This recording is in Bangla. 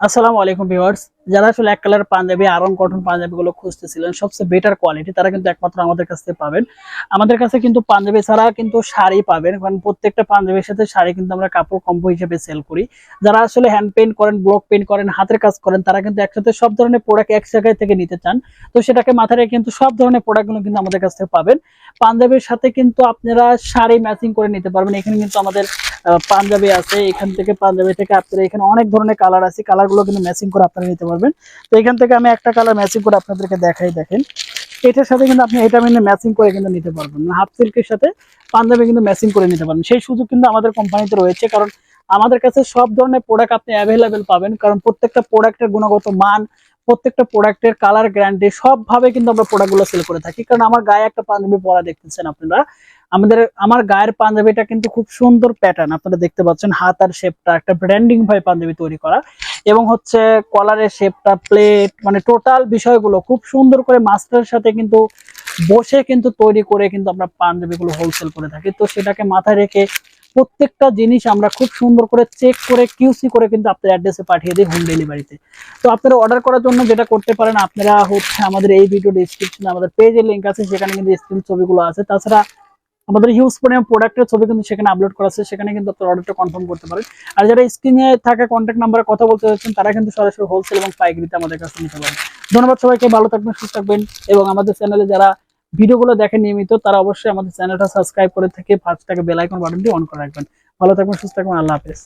আসসালামু আলাইকুম ভিউয়ার্স। যারা আসলে এক কালার পাঞ্জাবি, আরং কটন পাঞ্জাবি গুলো খুঁজতেছিলেন, সবচেয়ে বেটার কোয়ালিটি তারা কিন্তু একমাত্র আমাদের কাছ থেকে পাবেন। আমাদের কাছে কিন্তু পাঞ্জাবি ছাড়া কিন্তু শাড়ি পাবেন, কারণ প্রত্যেকটা পাঞ্জাবির সাথে শাড়ি কিন্তু আমরা কাপড় কম্বো হিসেবে সেল করি। যারা আসলে হ্যান্ড পেন্ট করেন ব্লক পেন্ট করেন, হাতের কাজ করেন, তারা কিন্তু একসাথে সব ধরনের প্রোডাক্ট এক জায়গায় থেকে নিতে চান। তো সেটাকে মাথায় রেখে কিন্তু সব ধরনের প্রোডাক্টগুলো কিন্তু আমাদের কাছ থেকে পাবেন। পাঞ্জাবির সাথে কিন্তু আপনারা শাড়ি ম্যাচিং করে নিতে পারবেন। এখানে কিন্তু আমাদের পাঞ্জাবি আছে। এখান থেকে পাঞ্জাবি থেকে আপনারা এখানে অনেক ধরনের কালার আছে। কালার গুলো কিন্তু ম্যাচিং করে আপনারা নিতে পারবেন। তো এখান থেকে আমি একটা কালার ম্যাচিং করে আপনাদেরকে দেখাই, দেখেন। এটার সাথে কিন্তু আপনি এটা মানে ম্যাচিং করে কিন্তু নিতে পারবেন। হাফ সিল্কের সাথে পাঞ্জাবি কিন্তু ম্যাচিং করে নিতে পারবেন। সেই সুযোগ কিন্তু আমাদের কোম্পানিতে রয়েছে, কারণ আমাদের কাছে সব ধরনের প্রোডাক্ট আপনি অ্যাভেলেবেল পাবেন। কারণ প্রত্যেকটা প্রোডাক্টের গুণগত মান, প্রত্যেকটা প্রোডাক্টের কালার গ্যারান্টি সবভাবে কিন্তু আমরা প্রোডাক্টগুলো সেল করে থাকি। কারণ আমার গায়ে একটা পাঞ্জাবি পরা দেখতেছেন আপনারা। আমাদের, আমার গায়ের পাঞ্জাবিটা কিন্তু খুব সুন্দর প্যাটার্ন আপনারা দেখতে পাচ্ছেন হাত আর শেপটা একটা ব্র্যান্ডিং ভাবে পাঞ্জাবি তৈরি করা। এবং হচ্ছে কলারের শেপটা প্লেট মানে টোটাল বিষয়গুলো খুব সুন্দর করে মাস্টারের সাথে কিন্তু বসে কিন্তু তৈরি করে কিন্তু আমরা পাঞ্জাবিগুলো হোলসেল করে থাকি। তো সেটাকে মাথায় রেখে প্রত্যেকটা জিনিস আমরা খুব সুন্দর করে চেক করে কিউসি করে কিন্তু আপনার অ্যাড্রেসে পাঠিয়ে দিই হোম ডেলিভারিতে তো আপনারা অর্ডার করার জন্য যেটা করতে পারেন, আপনারা হচ্ছে আমাদের এই ভিডিও ডিসক্রিপশনে আমাদের পেজের লিঙ্ক আছে, সেখানে কিন্তু স্ক্রিন ছবিগুলো আছে। তাছাড়া আমাদের হিউজ পরিমাণ প্রোডাক্টের ছবি কিন্তু সেখানে আপলোড করা আছে, সেখানে কিন্তু আপনার অর্ডারটা কনফার্ম করতে পারেন। আর যারা স্ক্রিনে থাকা কন্ট্যাক্ট নাম্বারে কথা বলতে চাচ্ছেন তারা কিন্তু সরাসরি হোলসেল এবং পাইকারিতে আমাদের কাছে নিতে পারেন। ধন্যবাদ সবাইকে, ভালো থাকবেন, সুস্থ থাকবেন এবং আমাদের চ্যানেলে যারা ভিডিওগুলো দেখেন নিয়মিত, তারা অবশ্যই আমাদের চ্যানেলটা সাবস্ক্রাইব করে থেকে ফার্স্ট থেকে বেল আইকন বাটনটি অন করে রাখবেন। ভালো থাকবেন, সুস্থ থাকবেন, আল্লাহ হাফেজ।